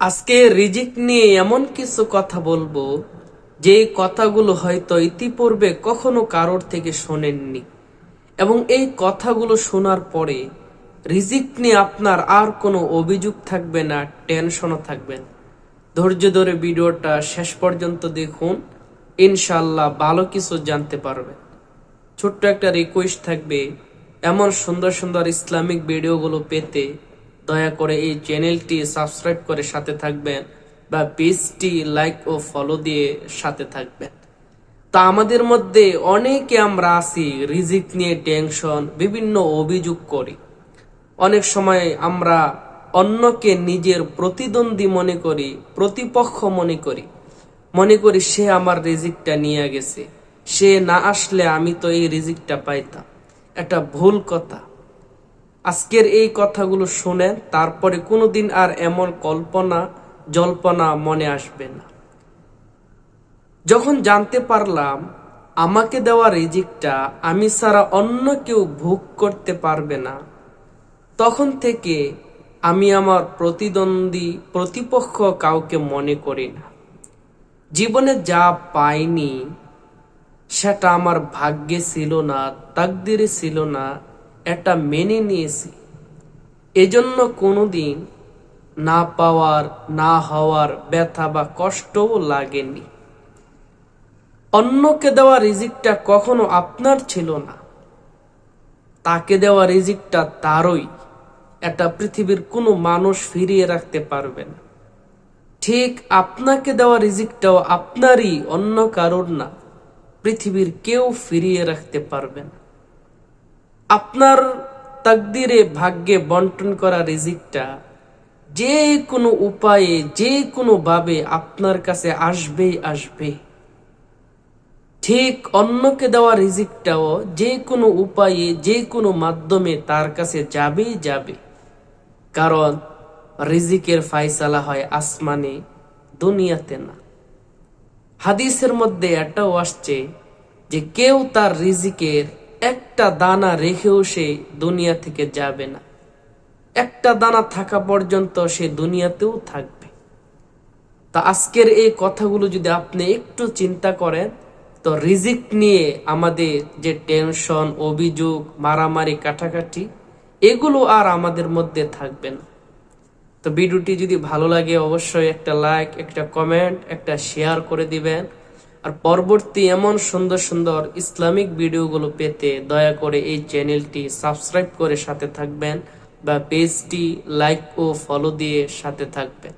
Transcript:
আজকে রিজিক নিয়ে এমন কিছু কথা বলব, যে কথাগুলো হয়তো ইতিপূর্বে কখনো কারোর থেকে শোনেননি। এবং এই কথাগুলো শোনার পরে রিজিক নিয়ে আপনার আর কোনো অভিযোগ থাকবে না, টেনশনও থাকবে না। ধৈর্য ধরে ভিডিওটা শেষ পর্যন্ত দেখুন ইনশাল্লাহ ভালো কিছু জানতে পারবেন। ছোট্ট একটা রিকোয়েস্ট থাকবে, এমন সুন্দর সুন্দর ইসলামিক ভিডিওগুলো পেতে দয়া করে এই চ্যানেলটি সাবস্ক্রাইব করে সাথে থাকবেন বা পেজটি লাইক ও ফলো দিয়ে সাথে থাকবেন। তা আমাদের মধ্যে অনেকে আমরা আছি, রিজিক নিয়ে টেনশন বিভিন্ন অভিযোগ করি। অনেক সময় আমরা অন্যকে নিজের প্রতিদ্বন্দ্বী মনে করি, প্রতিপক্ষ মনে করি। মনে করি সে আমার রিজিকটা নিয়ে গেছে। সে না আসলে আমি তো এই রিজিকটা পাইতাম। একটা ভুল কথা। আজকের এই কথাগুলো শুনেন তারপরে কোনোদিন আর এমন কল্পনা, জল্পনা মনে আসবে না। যখন জানতে পারলাম, আমাকে দেওয়া রিজিকটা আমি ছাড়া অন্য কেউ ভোগ করতে পারবে না, তখন থেকে আমি আমার প্রতিদ্বন্দ্বী, প্রতিপক্ষ কাউকে মনে করি না। জীবনে যা পাইনি, সেটা আমার ভাগ্যে ছিল না, তাকদিরে ছিল না এটা মেনে নিয়েছি। এজন্য কোনোদিন না পাওয়ার, না হওয়ার ব্যথা বা কষ্টও লাগেনি। অন্যকে দেওয়া রিজিকটা কখনো আপনার ছিল না। তাকে দেওয়া রিজিকটা তারই। এটা পৃথিবীর কোনো মানুষ ফিরিয়ে রাখতে পারবে না। ঠিক আপনাকে দেওয়া রিজিকটাও আপনারই, অন্য কারোর না। পৃথিবীর কেউ ফিরিয়ে রাখতে পারবে না। আপনার তাকদিরে ভাগ্যে বন্টন করা রিজিকটা যে কোনো উপায়ে, যে কোনো ভাবে আপনার কাছে আসবেই আসবে। ঠিক অন্যকে দেওয়া রিজিকটাও যে কোনো উপায়ে, যে কোনো মাধ্যমে তার কাছে যাবেই যাবে। কারণ রিজিকের ফাইসালা হয় আসমানে, দুনিয়াতে না। হাদিসের মধ্যে এটাও আসছে যে কেউ তার রিজিকের একটা দানা রেখেও সে দুনিয়া থেকে যাবে না। একটা দানা থাকা পর্যন্ত সে দুনিয়াতেও থাকবে। তা আজকের এই কথাগুলো যদি আপনি একটু চিন্তা করেন, তো রিজিক নিয়ে আমাদের যে টেনশন, অভিযোগ, মারামারি, কাটাকাটি, এগুলো আর আমাদের মধ্যে থাকবে না। তো ভিডিওটি যদি ভালো লাগে, অবশ্যই একটা লাইক, একটা কমেন্ট, একটা শেয়ার করে দিবেন। আর পরবর্তী এমন সুন্দর সুন্দর ইসলামিক ভিডিওগুলো পেতে দয়া করে এই চ্যানেলটি সাবস্ক্রাইব করে সাথে থাকবেন বা পেজটি লাইক ও ফলো দিয়ে সাথে থাকবেন।